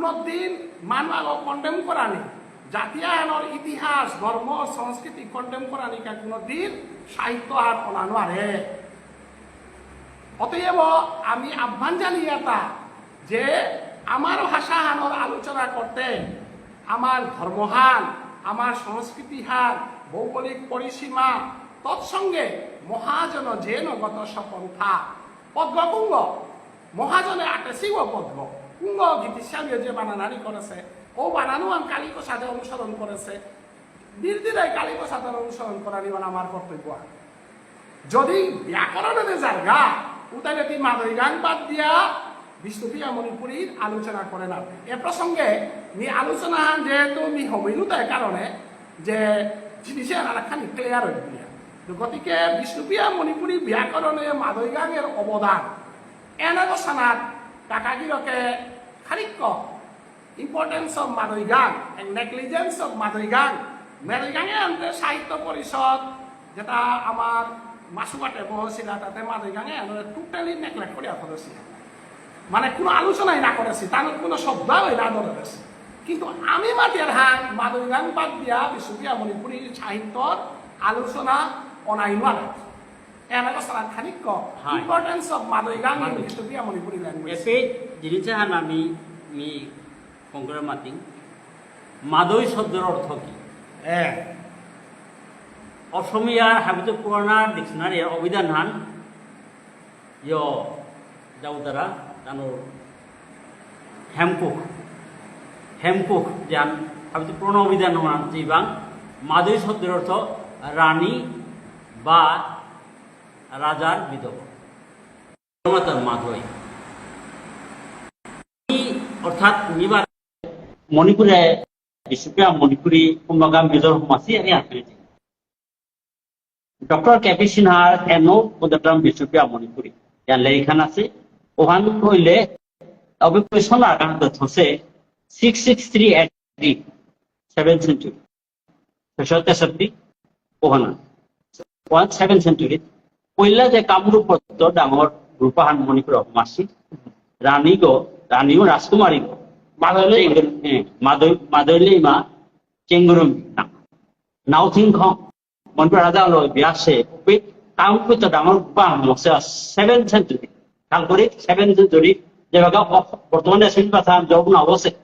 কোনোদিন মানুষ কন্ডেম করানি জাতিয়ায়নের ইতিহাস ধর্ম সংস্কৃতি কন্ডেম করানিকা কোনোদিন সাহিত্য আর অনানো আরে অতএব আমি আহ্বান জানি এটা, যে আমার ভাষা হানোর আলোচনা করতে আমার ধর্মহান আমার সংস্কৃতি সংস্কৃতিহান, ভৌগোলিক পরিসীমা তৎসঙ্গে মহাজন যে নগত সপন্থা পদ্মকুঙ্গ মহাজনে আটেসিব পদ্ম। কুঙ্গ গীতিশালীয় যে বানানারি করেছে, ও বানানো আন কালী প্রসাদে অনুসরণ করেছে। নির্দিদায় কালী প্রসাদের অনুসরণ করার মানে আমার কর্তব্য। যদি ব্যাকরণের জায়গা উদারতি মাদরি গান বাদ দিয়া বিষ্ণুপ্রিয়া মণিপুরীর আলোচনা করে না। এ প্রসঙ্গে নি আলোচনা যেহেতু নি হমিনুতার কারণে যে জিনিসে আরেকখানি ক্লিয়ার হয়ে দিয়া। গতিকে বিষ্ণুপ্রিয়া মণিপুরী ব্যাকরণে মাদরি গানের অবদান এনাগসানাত কাকাগিরকে খানিক্য ইম্পর্টেন্স অফ মাদরি গান নেগলিজেন্স অফ মাদরি গান মাদরি গানে আনতে সাহিত্য পরিষদ, যেটা আমার মাসুকাটে বহছিল তাতে মাদরি গানে টোটালি নেগলেক্ট করিয়া ফেলেছি। মানে কোনো আলোচনাই না করেছি, তার কোনো শব্দই না ধরেছি। কিন্তু আমি মাটির হান মাদরি গান বাদ দিয়া বিশ্ববিয়া মণিপুরী সাহিত্যর আলোচনা অনাইনো আর আমি মি কংগ্রেস মাতিং মাদৈ শব্দের অর্থ কি? অসমীয়ার হাবিত পুরানা ডিকশনারির অভিধান হান। ইয় যাও দ্বারা তানোর হেমকুক হেমকুক যান হাবিত পুরানো অভিধান হান চিবাং মাদৈ শব্দের অর্থ রানী বা রাজার বিধবা। মাতার অর্থাৎ নিবার মণিপুরে, বিশ্বপ্রিয়া মণিপুরী কুম্ভগাম আমি আসলে ডক্টর পদট্ৰাম বিশ্বপ্ৰিয়া মণিপুৰী। ইয়াৰ লেৰিখান আছে। ওহান হইলে অভিপ্রেষণ আকান্ত থসে six six three eight three seven century ছয়শো তেষট্টি ওহানা ওৱান ছেভেন চেঞ্চুৰীত পহিলা যে কামৰূপ পত্ৰ ডাঙৰ ৰূপাহান মণিপুৰ সমাসী ৰাণী গ ৰাণীও ৰাজকুমাৰী গ মাদৈ মাদৈলে ইমা চেংগুৰম নাওথিংখ মণিপুৰ ৰাজা লৈ বিয়াছে কামপুত ডাঙৰ ৰূপাহান মছে ছেভেন চেঞ্চুৰী কালকুৰি ছেভেন চেঞ্চুৰী যেভাবে বর্তমানে শিল্প যখন অবশ্যই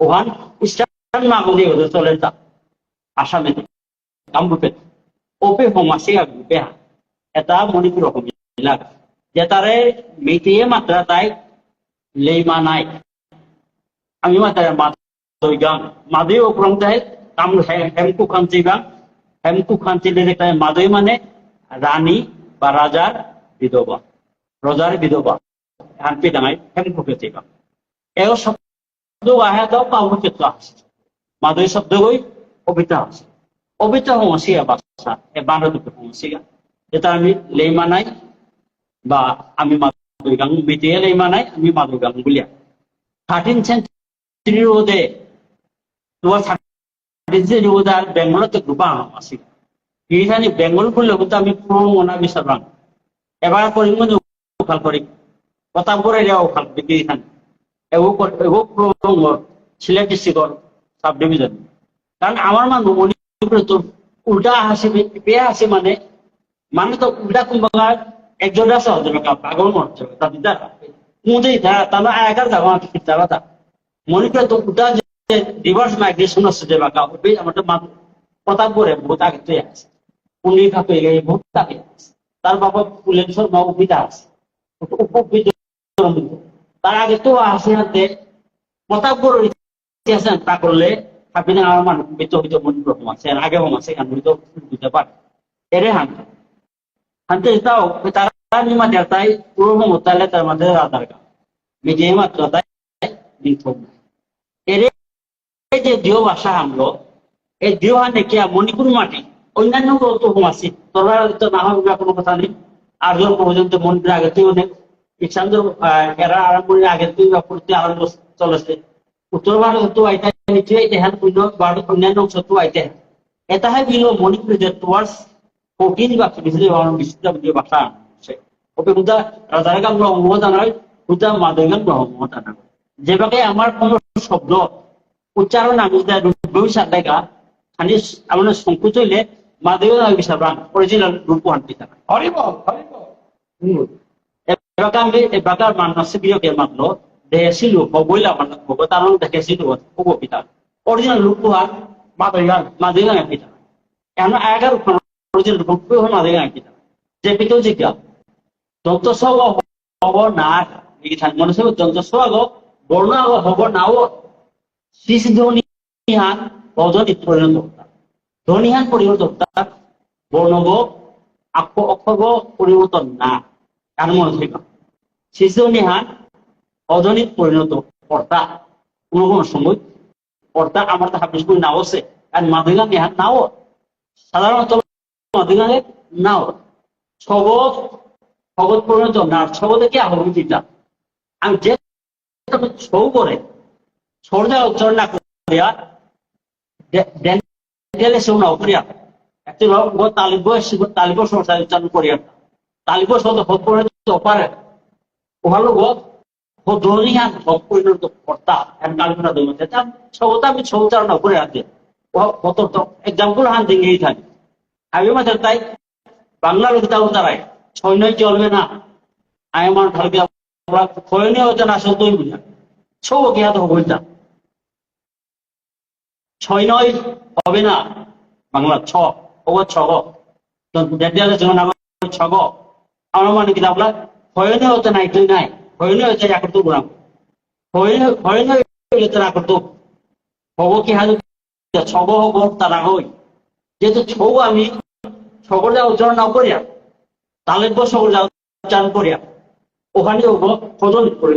ওখান ইস্টার্ন মাগলি হতে চলে যা আসামে কামরূপে ওপে সমাসে গ্রুপে হা এটা মণিপুর অসমীয়া যে তাৰে মেইটিয়ে মাত্ৰা তাই লেইমা নাই। আমি মাত্ৰা মাদৈ গান মাদৈ ওপৰং তাই কাম হেমকু খান্তি গান হেমকু খান্তি তাই মাদৈ মানে রানী বা রাজার বিধবা। রজার বিধবা। হানপি ডাঙাই হেমকু খেতি গান এও শব্দ আহে দাও কামরূপ ক্ষেত্র আছে মাদৈ শব্দ গৈ কবিতা আছে কবিতা সমস্যা বাচ্চা এ বারোটুকু সমস্যা যেটা আমি লেইমা নাই বা আমি মাদৈ গান মেটিয়ে লেইমা নাই, আমি মাদৈ গান বলিয়া। থার্টিন সেঞ্চুরি রোদে তোমার থার্টিন সেঞ্চুরি রোদে আর বেঙ্গলতে গ্রুপা আছে এইখানে বেঙ্গল করলে কিন্তু আমি পুরো মনা বিচারাম এবার করি মানে উখাল করি কথা করে দেওয়া উখাল বিক্রি এখানে এগো পুরো সিলেট ডিস্ট্রিক্টর সাব ডিভিশন কারণ আমার মানুষ মণিপুরে তো উল্টা হাসি পেয়ে আসে মানে মানে তো উল্টা কুম্ভা একজন আছে হজর পাগল মরছে তাদের দ্বারা তাহলে যাব তারা তা তো যে রিভার্স মাইগ্রেশন আছে যে আমাদের করে বহুত আগে তুই আছে। আছে। তার বাবা ফুলেন শর্মা উপিতা আছে। উপকৃত তার আগে তো আসে হাতে প্রতাপ করে ইতিহাসে তা করলে আমার মানুষ মৃত হম আছে আগে আছে এখান দিতে পারে এরে মধ্যে আধার কার্ড মিডিয়া মাত্র তাই নিথম এর এই যে দিও ভাষা আমলো এই দিও হানে কি মণিপুর মাটি অন্যান্য আছে তো না হবে কোনো কথা নেই আর যখন পর্যন্ত মণিপুর আগে তুই অনেক ইচ্ছান্ত এরা আরম্ভ আগে তুই আইতা অন্যান্য যে বা ফিফটিন বিশুদ্ধ ভাষা আছে ওকে হুদা রাজার গান অঙ্গ জানাই হুদা মাদয় গান অঙ্গ জানা যেভাবে আমার কোন শব্দ উচ্চারণ আমি ভবিষ্যৎ দেখা খালি আমার সংকোচ হইলে মাদেও বিচার অরিজিনাল রূপ হান পিতা। হরিব হরিব এবার আমি এবার মানস বিয়োগের মানলো দেহেছিলো হবইলা মান হব তার দেখেছিল হব পিতা। অরিজিনাল রূপ হান মাদয়ান মাদেও পিতা। এখন আগের মাদেও পিতা যে পিতা জিজ্ঞা দন্ত সব হব না লিখান মনে সব বর্ণ হব নাও অজনি পরিণত ধ্বনিহান বর্ণগ অক্ষগ পরিবর্তন না। মনে অজনিত পরিণত কর্তা কোনো কোনো সময় কর্তা আমার তো হাফিস নাও আছে। আর মাদুগান নিহান নাও। সাধারণত মাদুগানে নাও। পরিণত না সবতে কি দিতা? আমি যে ছৌ করে সরদা উচ্চারণ না করিয়া সেও নাও করিয়া, একটি তালিব তালিব সংস্থা উচ্চারণ করিয়া তালিব শব্দ হত পরিণত অপারে ওহালো গো হদরিয়ান হত পরিণত কর্তা। এন কালিমনা দই মধ্যে তা সবতা আমি ছৌ উচ্চারণ করে আছে কত এক্সাম্পল হান দিঙ্গি থাকি। আমি মাঝে তাই বাংলা লোক তাও তারাই নয় চলবে না। আমি আমার ঢালকে খয়নি হতে না সত্যই বুঝা না। ছয় নয় হবে না। বাংলা ছ ও ছ গো। তো ডেডিয়ালে যখন আমার আমার মানে কি আপনার হয়নি হতে নাই, তুই নাই। হয়নি হতে এখন তো গুণাম হয়নি হতে না করতো। হব কি ছগ হব, তারা হই। যেহেতু ছৌ আমি সকল উচ্চারণ না করিয়া সকল যা উচ্চারণ করিয়া, ওখানে ফজন করে।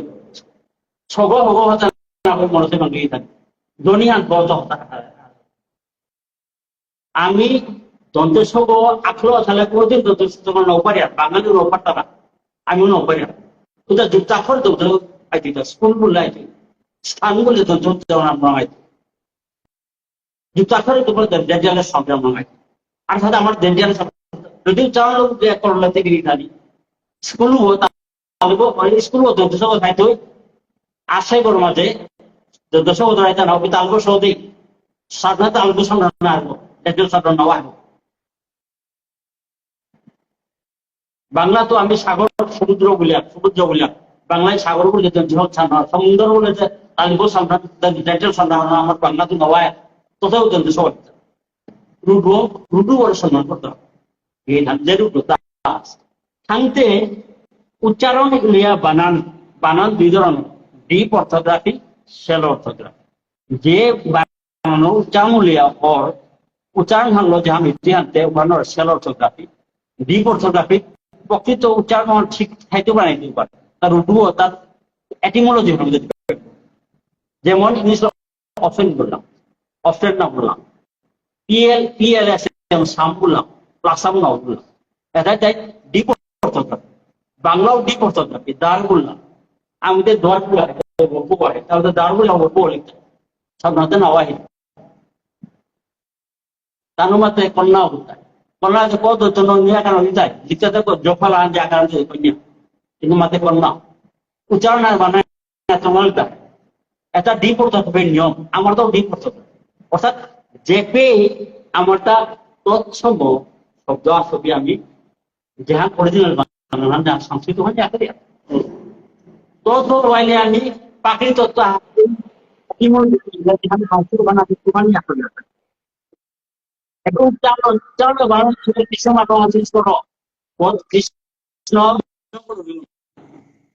ছগ হব হতে না ভাঙিয়ে থাকে। আমি দন্তেশ্বর আখলো তাহলে কোনদিন দন্তেশ্বর নৌপারিয়া বাঙালির নৌপারটা না। আমি নৌপারিয়া ওটা যুক্তাক্ষর দৌড় আইতি স্কুল বললে আইতি স্থান বললে দন্ত আমরা আইতি যুক্তাক্ষরে তোমার শব্দ আমরা আইতি আর সাথে আমার দেন্ডিয়ালের শব্দ যদি উচ্চারণ লোক যে করলে থেকে ইত্যাদি স্কুল স্কুল আশাই বড় মাঝে না তালগো সৌদি সাধারণত আলগো সামনে আসব নাও আসব বাংলা তো আমি সাগর, সমুদ্র বলিয়া সমুদ্র বলিয়া বাংলায় সাগর বলে সমুদ্র বলে যে ডেন্টাল সামনে আমার বাংলা তো নওয়ায় তথাও জানতে সবাই রুডু রুডু বড় সম্মান করতে হবে। এই রুডু উচ্চারণ লিয়া বানান বানান দুই ধরনের। Deep orthography shallow orthography. যে বানানো উচ্চারণ লিয়া পর উচ্চারণ হানলো যে আমি ইতিহান্তে ওখানে সেল অর্থোগ্রাফি। ডিপ অর্থোগ্রাফি, প্রকৃত উচ্চারণ ঠিক খাইতে বানাই দিতে পারে। তার রুটুও তার এটিমোলজি পারে যেমন ইংলিশ অপশন বললাম সাম বললাম প্লাসাম না বললাম এটা তাই ডিপ অর্থোগ্রাফি বাংলাও ডিপ অর্থোগ্রাফি দার বললাম আমাদের দর বকু করে তাহলে লিখতে সাধারণত কন্যা কন্যা যে কত? জন্য নিরাকার যায়। লিখতে দেখো জফালা কন্যা। কিন্তু মাতে কন্যা। উচ্চারণ আর বানায় তোমার এটা। ডিপ নিয়ম। আমার তো ডিপ অর্থাৎ যে পেয়ে আমারটা তৎসম শব্দ আসবি আমি যাহা অরিজিনাল সংস্কৃত হয় যা করি তত আমি পাখির তত্ত্ব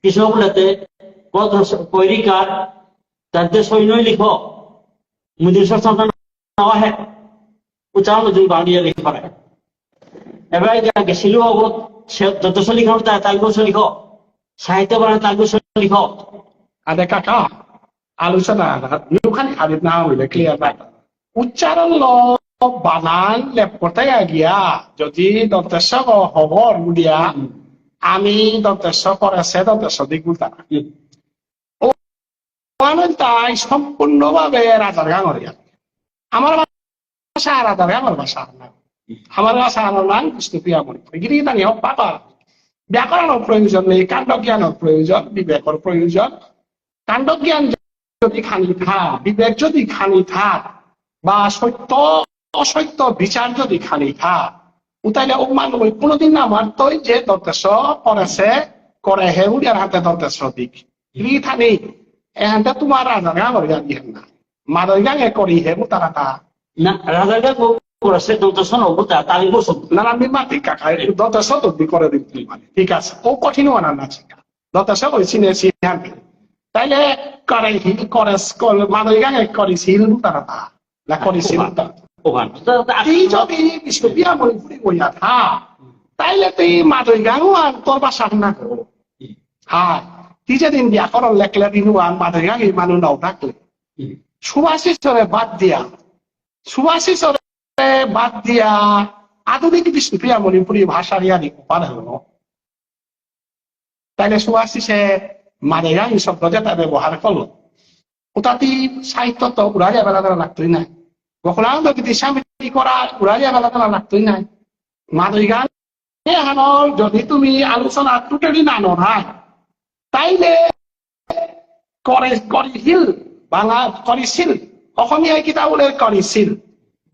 কৃষ্ণ বলেতে কত সৈন্যই লিখ। মুদির সন্তান নেওয়া হয় উচ্চারণ যদি বাংলিয়ে লিখ পারে এবার গেছিল অবত যত লিখ তাই বছর লিখ সাহিত্য লিখ ada kakak আলোচনা হাবিব না হইলে ক্লিয়ার নাই উচ্চারণ ল বানান লেপ করতে গিয়া যদি দন্তেশ্ব হবর বুলিয়া আমি দন্তেশ্ব করেছে দন্তেশ্ব দিক বুলতা না তাই সম্পূর্ণভাবে রাজার আমার ভাষা রাজার গাঙর ভাষা না। আমার ভাষা আমার নাম কৃষ্ণপ্রিয়া গিরি ব্যাকরণের প্রয়োজন নেই কাণ্ড জ্ঞানের প্রয়োজন, বিবেকের প্রয়োজন। কাণ্ড জ্ঞান যদি খানি থাক বিবেক যদি খানি থাক বা সত্য, অসত্য বিচার যদি খানি থাক উতাইলে ও মানুষ কোনোদিন না মানতই যে দর্দেশ করেছে করে হে উড়িয়ার হাতে দর্দেশ দিক। ই থানি এহান্তে তোমার রাজার গাঁ করে যাবি না মাদর গাঙে করি হে মুতারাতা না রাজাকে করেছে দন্তসন অবতা তালি বসত নানা মিমাতি কাকা দর্দেশ তো করে দিবি মানে ঠিক আছে ও কঠিন আনা না চিকা দর্দেশ ওই চিনে চিনে তাইলে করে হি করে মাদর গাঙে করিছিল মুতারাতা না করিছিল মুতারাতা ওখান এই যদি বিশ্ববিয়া মণিপুরি কইয়া থা তাইলে তুই মাদই গানো আর তোর বাসা না করো হ্যাঁ তুই যেদিন ব্যাকরণ লেখলে দিনু আর মাদই গাঙি মানুষ নাও থাকলে সুভাষিসরে বাদ দিয়া সুভাষিসরে বাদ দিয়া আধুনিক বিষ্ণুপ্রিয়া মণিপুরি ভাষা ইয়া দিতে হলো তাইলে সুভাষিসে মাদই গাঙি শব্দ যেটা ব্যবহার করল ওটাতে সাহিত্য তো উড়াইয়া বেলা বেলা লাগতোই না গোকুলানন্দ যদি স্বামী করা উড়াইয়া বেলা বেলা লাগতোই নাই গান যদি তুমি আলোচনা টুটেলি না নয় তাইলে বাংলা অসমীয়া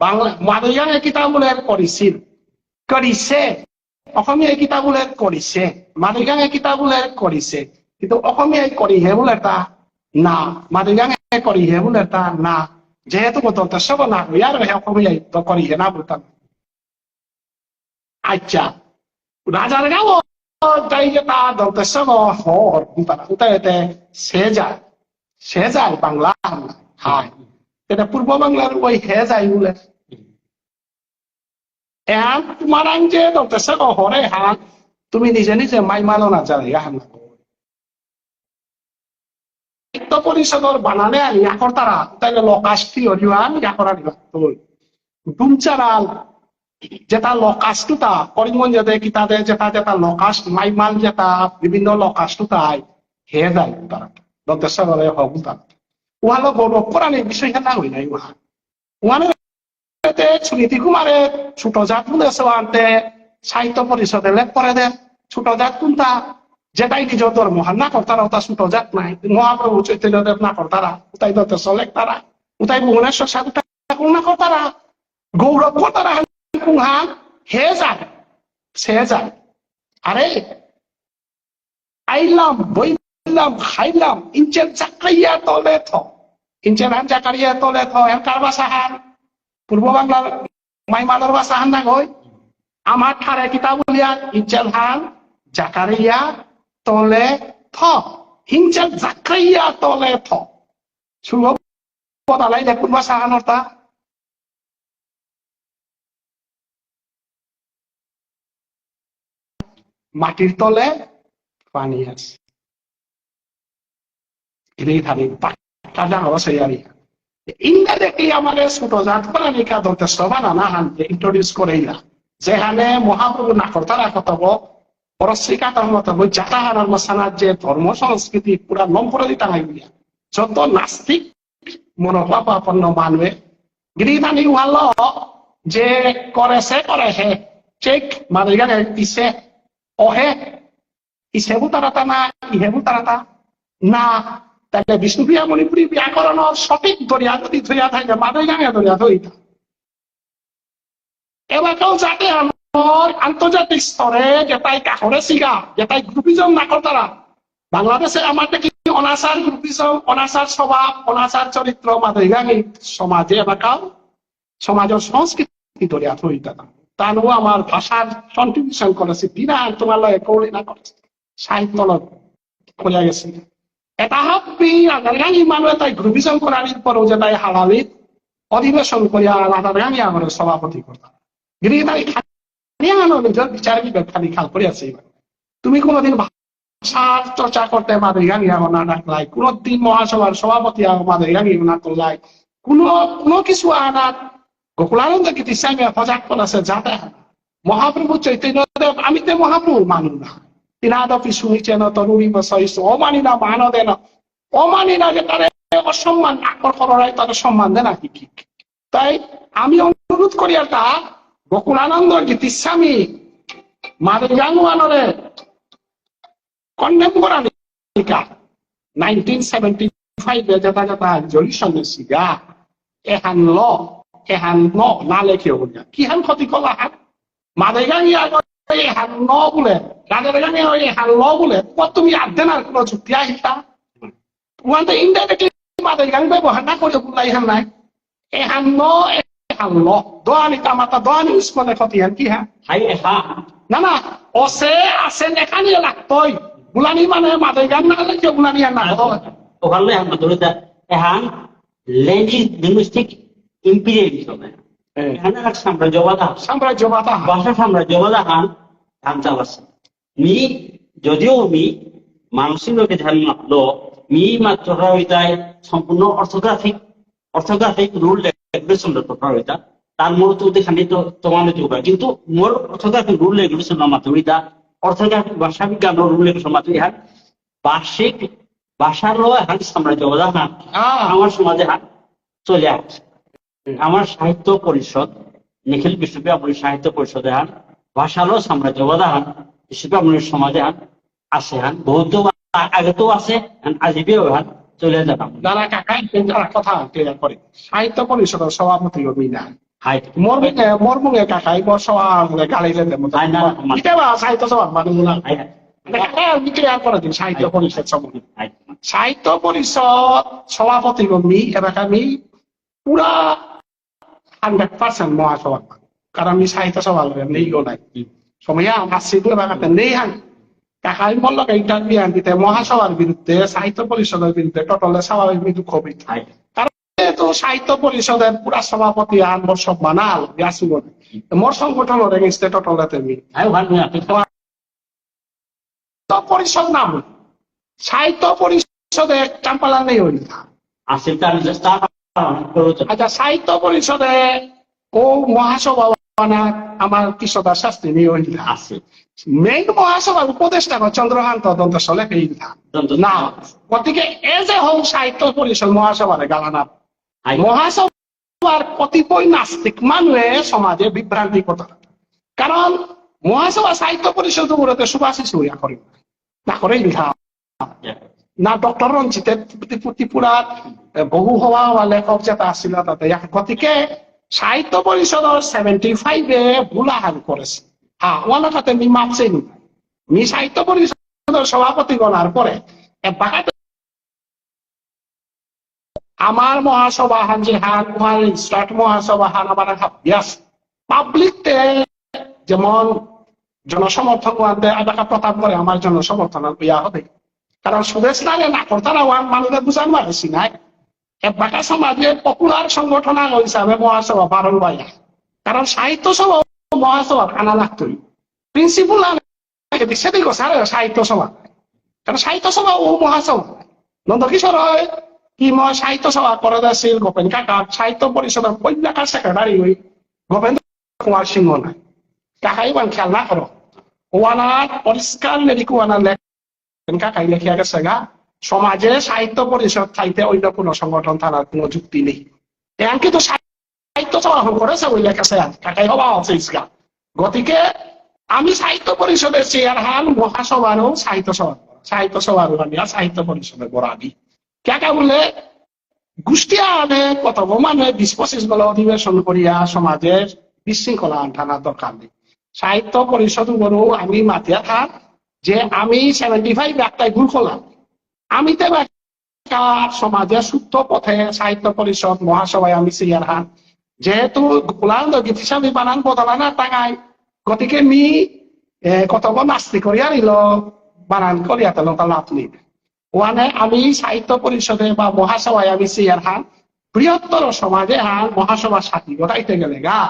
বাংলা করিছে অসমীয়া কৰিছে কিন্তু অসমীয়াই কৰিহে বোলে এটা না গানে কৰিহে বোলে এটা না, যেহেতু সব না ইয়ার অসমীয়াই তো কৰিহে না বলতাম আচ্ছা রাজার গাঁও তাই যে তা দলতে সব হর উতাই এতে সে যায় সে যায় বাংলা যে হরে তুমি নিজে নিজে মাই মানো না জানে হান সাহিত্য পরিষদর আর ইয়াকর তারা তাইলে লকাশটি অরিওয়ান ইয়াকর আর তুই দুমচারাল যেটা লকাশটুতা করিমগঞ্জে কিতাতে যেটা যেটা লকাশ মাইমাল যেটা, বিভিন্ন লকাশটুতাই হে যায় তারা। দন্তেশ্বরে হব তারা। উহালো গৌরব করানি বিষয় না হই নাই উহা। উহানে সুনীতি কুমারে ছোট জাত বলে আনতে সাহিত্য পরিষদে লেখ করে দেন। ছোট জাত কোনটা যেটাই নিজ ধর্ম না করতারা ওটা ছোট জাত নাই। মহাপ্রভু চৈতন্যদেব না করতারা, উতাই দত্ত লেখ তারা, উতাই ভুবনেশ্বর সাধু না করতারা, গৌরব করতারা কুহান হে যায় সে যায় আরে, আইলাম, বইলাম, খাইলাম ইঞ্চের চাকাইয়া তলে থ ইঞ্চের হান চাকারিয়া তলে থ এর কার বাসাহান পূর্ব বাংলার মাইমানের বাসাহান না গই, আমার ঠারে কিতাব উলিয়া ইঞ্চেল হান জাকারিয়া তলে থ ইঞ্চেল জাকাইয়া তলে থ শুভ পদালাই দেখুন বাসাহানৰ তা। মাটির তলে পানি আছে। এটাই যে সংস্কৃতি, পুরা নম্বর দিতা যত নাস্তিক মনোভাবাপন্ন মানবে গিরিধানী ওয়াল যে করে সে করে হে চেক মানে পিছে অহে ইসেবু তারাতা না ইহেবু তারাতা? না তাহলে বিষ্ণুপ্রিয়া মণিপুরী ব্যাকরণের সঠিক দরিয়া যদি ধরিয়া থাকে মাদই গাঙে দরিয়া ধরিতা এবারও যাতে আমার আন্তর্জাতিক স্তরে যেটাই কাকরে শিগা যেটাই গ্রুপিজম না তারা বাংলাদেশে আমার কি অনাচার গ্রুপিজম অনাচার স্বভাব অনাচার চরিত্র মাদই গাঙি সমাজে এবারও সমাজের সংস্কৃতি দরিয়া ধরিতা তানো আমার ভাষার কন্ট্রিবিউশন করেছে। বিনা তোমার লগে কৌলি না করেছে। সাহিত্য করিয়া গেছে। এটা হাবি আদারগাঙি মানুহ এটাই গ্ৰুপিজন কৰাৰ পরও যেটাই হালালিত অধিবেশন করিয়া আদারগাঙি আমার সভাপতি করতাম গিরিদারি খালি নিজের বিচার খালি খাল করিয়াছে তুমি কোনোদিন ভাষার চর্চা করতে মাদারগাঙি আমার না ডাকলাই কোনোদিন মহাসভার সভাপতি মাদারগাঙি না করলাই কোনো কোনো কিছু আনাত গোকুলানন্দ গীতি স্বামী সজাগ করেছে যাতে মহাপ্রভু চৈতন্যদেব আমি তো মহাপ্রভু মানু না। তিনাদপি শুনিছেন তরুণী বসাইছো অমানি না মান দেন অমানি না। যে তারে অসম্মান, আকর করাই তাদের সম্মান দেন নাকি কি তাই আমি অনুরোধ করি এটা গোকুলানন্দ গীতিস্বামী মাদুর গাঙ্গুয়ানরে কন্ডেম করা নাইনটিন সেভেন্টি ফাইভে যেটা যেটা রেজলিউশন সিগা এহান ল। এহান ন না হান হান মাদের গাঙি আগে এহান ন বলে। রাজার গাঙি এহান ল বলে। কত তুমি আর্ধেন আর কোনো যুক্তি আহিতা ওয়ানটা ইনডাইরেক্টলি মাদের গাং ব্যবহার না করে বলাই হান নাই। এহান ন দোয়ানি কামাতা দোয়ানি উসমানে ক্ষতি হান কি হ্যাঁ eha. না না অসে আছে এখানে লাগতই। বুলানি মানে মাদের গান না লাগে আর না। Okan yang betul itu ehan linguistic মি যদিও মি মানসিক লোকে ধ্যান মাত্র মি মাত্র প্রভাবিতায় সম্পূর্ণ অর্থোগ্রাফিক অর্থোগ্রাফিক রুল রেগুলেশন প্রভাবিতা তার মূলত খানি তো তোমার কিন্তু মোর অর্থোগ্রাফিক রুল রেগুলেশন মাত্র ইতা অর্থোগ্রাফিক ভাষা বিজ্ঞান রুল রেগুলেশন মাত্র ইহার বার্ষিক ভাষারও হান সাম্রাজ্যবাদ হান আমার সমাজে হান চলে আসছে। আমার সাহিত্য পরিষদ নিখিল বিশ্ববিদ্যালয় সাহিত্য পরিষদে হান ভাষারও সাম্রাজ্যবাদ হান বিশ্ববিদ্যালয় সমাজে হান আছে হান বৌদ্ধ আগে তো আছে আজিবেও হান চলে যাতাম দাদা কাকা কথা ক্লিয়ার করে সাহিত্য পরিষদের সভাপতি হবি না। হাই। মোর মুখে মোর মুখে কাকাই বর সভা মুখে গালি লেতে মতো না, না, না। কেবা সাহিত্য সভা? মানুষ না হাই। কাকা আমি ক্লিয়ার করে দিন সাহিত্য পরিষদ সভাপতি সাহিত্য পরিষদ সভাপতি আমি পুরা হান্ড্রেড পার্সেন্ট মহাসভা কারণ আমি সাহিত্য সভা নেই গো নাই। সময় আমার সিগুলো বাগাতে নেই হান। কাকাই বলল ইন্টারভিউ দিতে মহাসভার বিরুদ্ধে সাহিত্য পরিষদের বিরুদ্ধে টোটালে স্বাভাবিক মৃত্যু কবি হাই তো সাহিত্য পরিষদের পুরা সভাপতি আন মোর সব মানাল ইয়াসি বলে মোর সংগঠনের এগেনস্টে টোটালে তুমি হাই ভান আপনি তো পরিষদ নাম। সাহিত্য পরিষদে চাম্পালা নেই হইল আসিল তার আচ্ছা সাহিত্য পরিষদে ও মহাসভা আমার কৃষ্ণদাস শাস্ত্রী নিয়ে আছে। মেইন মহাসভার উপদেষ্টা চন্দ্রকান্ত দন্ত সলে না গতিকে এ যে হোক সাহিত্য পরিষদ মহাসভারে গালানা। মহাসভার কতিপয় নাস্তিক মানুহে সমাজে বিভ্রান্তি কথা কারণ মহাসভা সাহিত্য পরিষদ সুভাষিস হইয়া না করে না ডক্টর রঞ্জিতের ত্রিপুরাত বহু হওয়া বা লেখক যেটা আছিল তাতে গতিকে সাহিত্য পরিষদৰ সেভেন্টি ফাইভে ভুল আহার করেছে। হ্যাঁ ওনার কাছে মি মাপছে নি? মি সাহিত্য পরিষদের সভাপতি গণার পরে আমার মহাসভা হান যে হান আমার স্টার্ট মহাসভা হান আমার হাবিয়াস পাবলিক যেমন জনসমর্থন আনতে প্রতাপ করে আমার জনসমর্থন ইয়া হবে কারণ সুদেশ নাগে না করতারা ওয়ান মানুষের বুঝান মারেছি নাই বাকা সমাজে পপুলার সংগঠন হিসাবে মহাসভা বারণ বাইয়া কারণ সাহিত্য সভা, মহাসভা আনা লাগতই প্রিন্সিপাল সেদিকে সাহিত্য সভা। কারণ সাহিত্য সভা ও মহাসভা। নন্দকিশোর হয়, কি মই সাহিত্য সভা করে দিছিল গোপেন কাকা সাহিত্য পরিষদের পৈলাকার সেক্রেটারি হই গোপেন্দ্র কুমার সিংহ নাই। কাকাই খেয়াল না করো ওয়ানার পরিষ্কার লেখ কাকাই লেখিয়া গেছে গা? সমাজে সাহিত্য পরিষদ চাইতে অন্য কোনো সংগঠন থাকার কোনো যুক্তি নেই। এখন কিন্তু সাহিত্য সভা করেছে ওই লেখাছে কাকাই হবা আছে ইসগা গতিকে আমি সাহিত্য পরিষদের চেয়ার হান মহাসভারও সাহিত্য সভা সাহিত্য সভার বানিয়া সাহিত্য পরিষদের বরাদি কাকা বলে গোষ্ঠী আনে কত মানে বিশ পঁচিশ গল অধিবেশন করিয়া সমাজের বিশৃঙ্খলা আনঠানার দরকার নেই। সাহিত্য পরিষদ গরু আমি মাতিয়া থাক যে আমি সেভেন্টি ফাইভ একটাই ভুল করলাম। আমি তো সমাজে শুদ্ধ পথে সাহিত্য পরিষদ, মহাসভায় আমি সিয়ার হান যেহেতু হিসাবে বানান বদলানা টাঙাই, গতিকে মি কতব নাস্তি করিয়া নিল বানান করিয়া তেল লাভ নেই। ওয়ানে আমি সাহিত্য পরিষদে বা মহাসভায় আমি সিয়ার হান বৃহত্তর সমাজে হান মহাসভা সাথী গোটাইতে গেলে গা।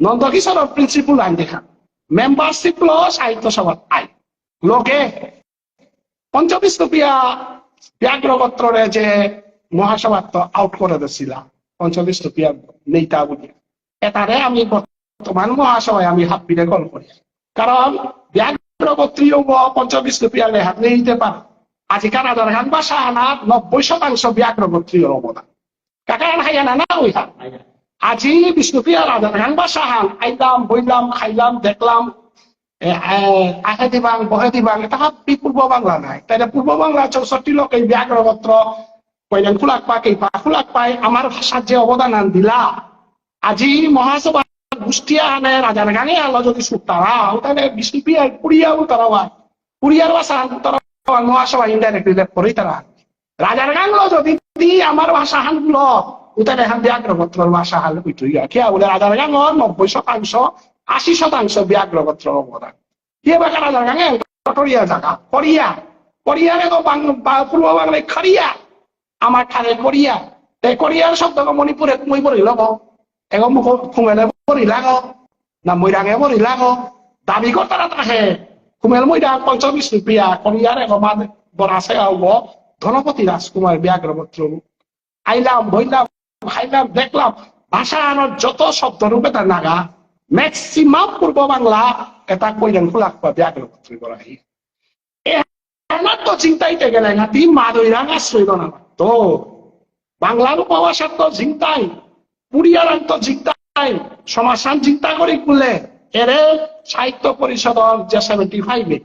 নন্দকিশোরের প্রিন্সিপাল আইন দেখা। মেম্বারশিপ ল সাহিত্য সভা লোকে পঞ্চবিষ্ণুপ্রিয়া ব্যাঘ্রগত্ররে যে মহাসভাত্ব আউট করে দিছিল। পঞ্চবিষ্ণুপ্রিয়া নেতা বলি। এটারে আমি বর্তমান মহাসভায় আমি হাপ্পিরে কল করি কারণ ব্যাঘ্রগত্রীয় পঞ্চবিষ্ণুপ্রিয়া হাত নিতে পারে আজিকার আধার খান বা শাহানাত নব্বই শতাংশ ব্যাঘ্রগত্রীয় অবদান কাকার হাইয়ানা না ওই হাত আজি বিষ্ণুপ্রিয়া আধার খান বা শাহান আইলাম বইলাম খাইলাম, দেখলাম এ, এ, আহে দিবাং বহে দিবাং এটা হাপ্পি পূর্ব বাংলা নাই। তাই পূর্ব বাংলা চৌষট্টি লোক এই ব্যাঘ্রগত্র কইলেন খুলাক পাক এই পা পাই আমার ভাষার যে অবদান দিলা। আজি মহাসভা গোষ্ঠী আনে রাজার গানে আলো যদি সুতারা তাহলে বিষ্ণুপি পুরিয়াও তারা হয় পুরিয়ার ভাষা তারা মহাসভা ইনডাইরেক্টলি লেপ করেই তারা রাজার গানগুলো যদি আমার ভাষা হানগুলো উতারে হান ব্যাঘ্রপত্রর ভাষা হাল বলে রাজার গাঙর নব্বই শতাংশ আশি শতাংশ ব্যাঘ্রপত্রর অবদান। ইয়ে বাকা রাজার গাঙে, কটরিয়া জায়গা করিয়া। করিয়ারে তো বাং- পূর্ব বাংলায় খরিয়া আমার ঠারে করিয়া। এই কোরিয়ার শব্দ মণিপুরে মই পৰি ল'ব। এগো মোক খুমেলে পৰি লাগ। না মৈৰাঙে পৰি লাগ। দাবি কৰ্তাত আহে খুমেল মৈৰাং পঞ্চবিশ রুপিয়া। কোরিয়ার এগমান বরাসে আউব ধনপতি রাজকুমার ব্যাঘ্রপত্র আইলাম বইলাম খাইলাম দেখলাম। ভাষা আনার যত শব্দ রূপে তার নাগা। ম্যাক্সিমাম পূর্ব বাংলা এটা কইলেন খোলাক বা ব্যাঘ্রপত্র করা আমার তো চিন্তাইতে গেলে আশ্রয় না তো বাংলার উপভাষার তো চিন্তাই তো চিন্তাই সমাসান চিন্তা করি বললে এরে সাহিত্য পরিষদর যে সেভেন্টি ফাইভে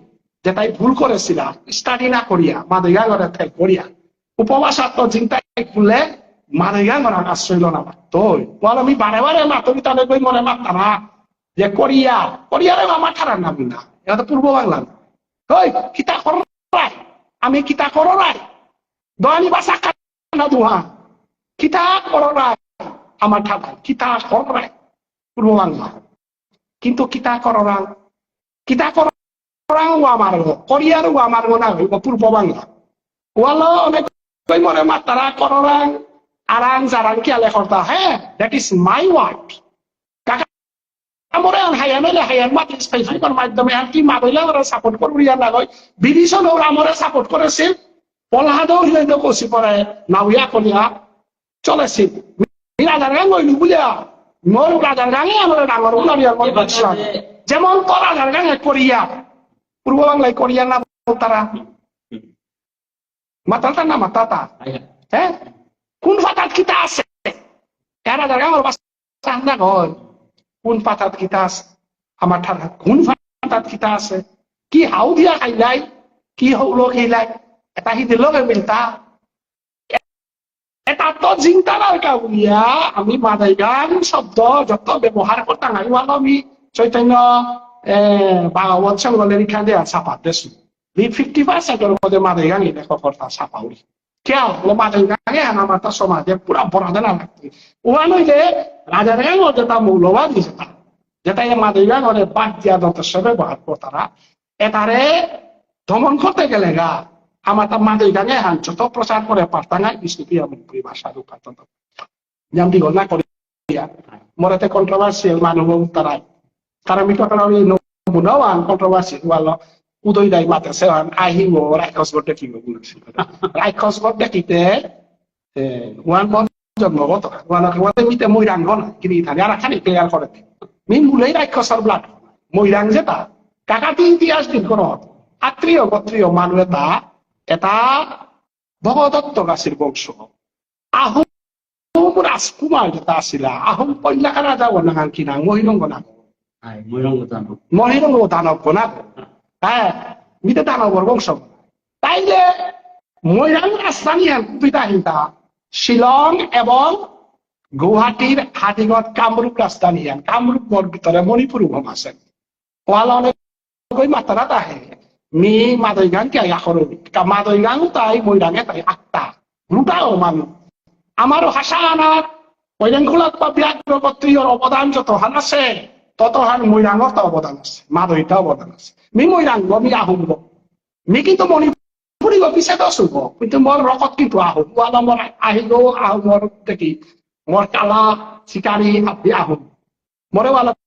যেটাই ভুল করেছিল স্টাডি না করিয়া থেকে করিয়া উপভাষার তো চিন্তাই মাদইগা ঘর আশ্রয় না তো বল আমি বারে বারে মাতবি তাদের কই মনে মাত্তা না যে কোরিয়া কোরিয়ারে আমার ঠারার নাম না এটা তো পূর্ব বাংলা না ওই কিতা করাই আমি কিতা করাই দয়ানি বাসা না দুহা কিতা করাই আমার ঠাকুর কিতা করাই পূর্ব বাংলা কিন্তু কিতা করাং কিতা করাং ও আমার কোরিয়ার ও আমার না হইব পূর্ব বাংলা ওয়ালো অনেক কই মনে মাতারা করাং হ্যাঁ আমরা হায়ামেলে হায়াম মাতিস ফেসবুকের মাধ্যমে আর কি মাদইলা ওরা সাপোর্ট করব ইয়া না কই বিদেশত ওরা আমরা সাপোর্ট করেছিল পলাহাদও হিলে কষি পরে নাউয়া কলিয়া চলেছিল রাজার গান কইলু বুঝা মোর রাজার গানে আমরা ডাঙর উলারিয়ার মন করছিলাম যেমন তো রাজার গানে কোরিয়া পূর্ব বাংলায় কোরিয়া না তারা মাতালতা না মাতাতা হ্যাঁ কোন পাতাত কিতা আছে? এরা জায়গা আমার বাচ্চা না কয় কোন পাতাত কিতা আছে? আমার ঠান্ডা কোন পাতাত কিতা আছে? কি হাউ দিয়া খাইলাই, কি হৌল খাইলাই? এটা সি দিলকে মিলতা। এটা তো চিন্তা দরকার বুলিয়া আমি মাদাই গান শব্দ যত ব্যবহার করতাম, আমি বলো আমি চৈতন্য ভাগবত সংগলে লিখা দেয়া ছাপা দেশু। বি ফিফটি পার্সেন্টের মধ্যে মাদাই গান লেখা করতা ছাপা উড়ি কেউ বলে মাদাই গানে আমার তো সমাজে পুরা বরাদে না লাগতে ওয়া নইলে রাজার গান যেটা মৌলবাদ যেটা যেটা এই মাদাই গান ওরে বাদ দিয়া যথেষ্ট ব্যবহার করতারা এটারে দমন করতে গেলে গা আমার তা মাদই গানে হান যত প্রচার করে পারতাঙ্গা বিষ্ণুপি আমার ভাষা রূপান্তর যেমন দিগল না করিয়া মরেতে কন্ট্রোভার্সিয়াল মানুহ তারাই কারণ আমি কথা আমি নমুনাও আন কন্ট্রোভার্সিয়াল উদয় দাই মাতে বট দেখিব বলেছিল রাক্ষস মন কিনি থানে আর ব্লাড কাকাতি ইতিহাস দিন কোন আত্মীয় গোত্রীয় এটা এটা ভগদত্ত গাছের বংশ আহোম রাজকুমার যেটা আছিলা আহোম কন্যাকা রাজা বনাগান কিনা মহিরঙ্গ নাম মহিরঙ্গ দানব বনা হ্যাঁ মিতে দানবর বংশ। তাইলে মৈরাং রাজধানী পিতা হিতা শিলং এবং গুৱাহাটীৰ হাতীগড় কামৰূপ ৰাজধানী হেন কামৰূপৰ ভিতৰে মণিপুৰ উভম আছে। ওৱালনে গৈ মাতাৰাত আহে মি মাদৈগাং কে আখৰো মাদৈগাং তাই মৈৰাঙে তাই আঠটা দুটাও মানুহ। আমাৰ হাসা আনাত কৈৰেংখোলাত বা ব্যাঘ্ৰপত্ৰীয়ৰ অৱদান যতহান আছে, ততহান মৈৰাঙত অৱদান আছে মাদৈটা অৱদান আছে। মি মৈৰাং মি আহোম মি কিন্তু মণিপুৰী পিছে চুব কিন্তু মোৰ ৰকত কিন্তু আহোম ওৱাল মোৰ আহিব আহোমৰ দেখি মোৰ কালা চিকাৰী হাবি আহোম মৰে ওৱালত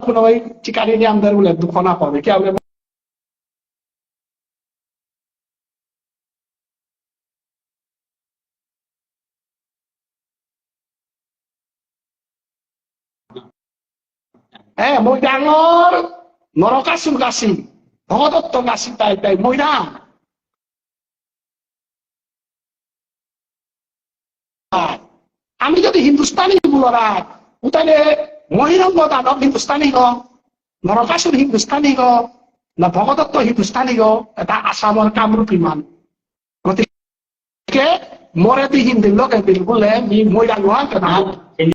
কোনোবাই চিকাৰী নিয়ামদাৰ বোলে দুখ নাপাবে কিয় বোলে হ্যাঁ মৈদাঙৰ নৰকাসুৰ গাছি ভগদত্ত গাছি তাই তাই মৈদাম আমি যদি হিন্দুস্তানি বলরা তাহলে মহিরঙ্গ দানব হিন্দুস্তানি গ, নরকাসুর হিন্দুস্তানি গ, না ভগদত্ত হিন্দুস্তানি গ, এটা আসামৰ কামৰূপী মান গতিকে hin din lo ke bil gule mi mo